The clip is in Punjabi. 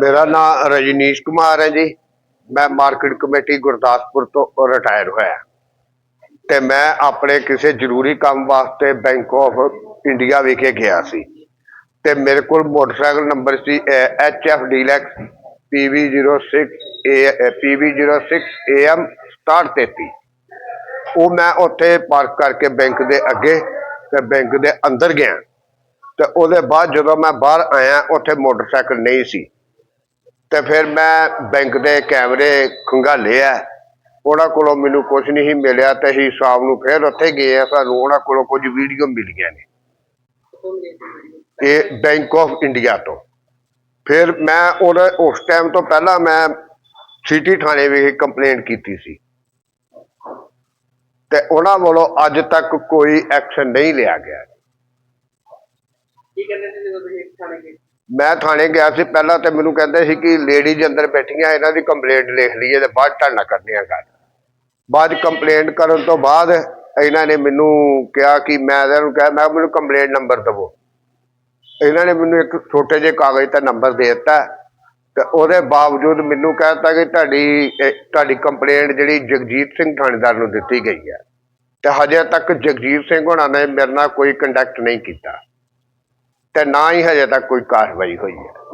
ਮੇਰਾ ਨਾਮ ਰਜਨੀਸ਼ ਕੁਮਾਰ ਹੈ ਜੀ। ਮੈਂ ਮਾਰਕੀਟ ਕਮੇਟੀ ਗੁਰਦਾਸਪੁਰ ਤੋਂ ਰਿਟਾਇਰ ਹੋਇਆ। ਤੇ ਮੈਂ ਆਪਣੇ ਕਿਸੇ ਜ਼ਰੂਰੀ ਕੰਮ ਵਾਸਤੇ ਬੈਂਕ ਆਫ ਇੰਡੀਆ ਵਿਖੇ ਗਿਆ ਸੀ। ਤੇ ਮੇਰੇ ਕੋਲ motorcycle number C H F deluxe PV06 PV06 AM 6733 ਉਹ ਮੈਂ ਉੱਥੇ ਪਾਰਕ ਕਰਕੇ ਬੈਂਕ ਦੇ ਅੱਗੇ ਤੇ ਬੈਂਕ ਦੇ ਅੰਦਰ ਗਿਆ। ਤੇ ਉਹਦੇ ਬਾਅਦ ਜਦੋਂ ਮੈਂ ਬਾਹਰ ਆਇਆ, ਉੱਥੇ ਮੋਟਰਸਾਈਕਲ ਨਹੀਂ ਸੀ। ਤੇ ਫਿਰ ਮੈਂ ਬੈਂਕ ਦੇ ਕੈਮਰੇ ਖੰਗਾਲੇ ਆ। ਉਹਨਾਂ ਕੋਲੋਂ ਮੈਨੂੰ ਕੁਝ ਨਹੀਂ ਮਿਲਿਆ ਤੇ ਅਸੀਂ ਸ਼ਾਮ ਨੂੰ ਫਿਰ ਉੱਥੇ ਗਏ ਆ। ਸਾਨੂੰ ਉਹਨਾਂ ਕੋਲੋਂ ਕੁਝ ਵੀਡੀਓ ਮਿਲੀਆਂ ਨੇ। ਇਹ ਬੈਂਕ ਆਫ ਇੰਡੀਆ ਤੋਂ। ਫਿਰ ਮੈਂ ਉਹਦਾ, ਉਸ ਟਾਈਮ ਤੋਂ ਪਹਿਲਾਂ ਮੈਂ ਸਿਟੀ ਥਾਣੇ ਵਿਖੇ ਕੰਪਲੇਂਟ ਕੀਤੀ ਸੀ। ਤੇ ਉਹਨਾਂ ਵੱਲੋਂ ਅੱਜ ਤੱਕ ਕੋਈ ਐਕਸ਼ਨ ਨਹੀਂ ਲਿਆ ਗਿਆ। ਕੀ ਕਹਿੰਦੇ ਸੀ ਜਦੋਂ ਤੁਸੀਂ ਥਾਣੇ ਗਏ? ਮੈਂ ਥਾਣੇ ਗਿਆ ਸੀ ਪਹਿਲਾਂ ਤੇ ਮੈਨੂੰ ਕਹਿੰਦੇ ਸੀ ਕਿ ਲੇਡੀਜ਼ ਅੰਦਰ ਬੈਠੀਆਂ, ਇਹਨਾਂ ਦੀ ਕੰਪਲੇਂਟ ਲਿਖ ਲਈਏ ਤੇ ਬਾਅਦ ਟਾਣਾ ਕਰਨੀਆਂ ਗੱਲ ਬਾਅਦ ਕੰਪਲੇਂਟ ਕਰਨ ਤੋਂ ਬਾਅਦ ਇਹਨਾਂ ਨੇ ਮੈਨੂੰ ਕਿਹਾ ਕਿ ਮੈਂ ਇਹਨਾਂ ਨੂੰ ਕਿਹਾ, ਮੈਂ ਮੈਨੂੰ ਕੰਪਲੇਂਟ ਨੰਬਰ ਦਵੋ। ਇਹਨਾਂ ਨੇ ਮੈਨੂੰ ਇੱਕ ਛੋਟੇ ਜਿਹੇ ਕਾਗਜ਼ ਦਾ ਨੰਬਰ ਦੇ ਦਿੱਤਾ ਤੇ ਉਹਦੇ ਬਾਵਜੂਦ ਮੈਨੂੰ ਕਹਿਤਾ ਕਿ ਤੁਹਾਡੀ ਤੁਹਾਡੀ ਕੰਪਲੇਂਟ ਜਿਹੜੀ ਜਗਜੀਤ ਸਿੰਘ ਥਾਣੇਦਾਰ ਨੂੰ ਦਿੱਤੀ ਗਈ ਹੈ। ਤੇ ਹਜੇ ਤੱਕ ਜਗਜੀਤ ਸਿੰਘ ਹੋਣਾ ਨੇ ਮੇਰੇ ਨਾਲ ਕੋਈ ਕੰਟੈਕਟ ਨਹੀਂ ਕੀਤਾ। ਤੇ ਨਾ ਹੀ ਹਜੇ ਤੱਕ ਕੋਈ ਕਾਰਵਾਈ ਹੋਈ ਹੈ।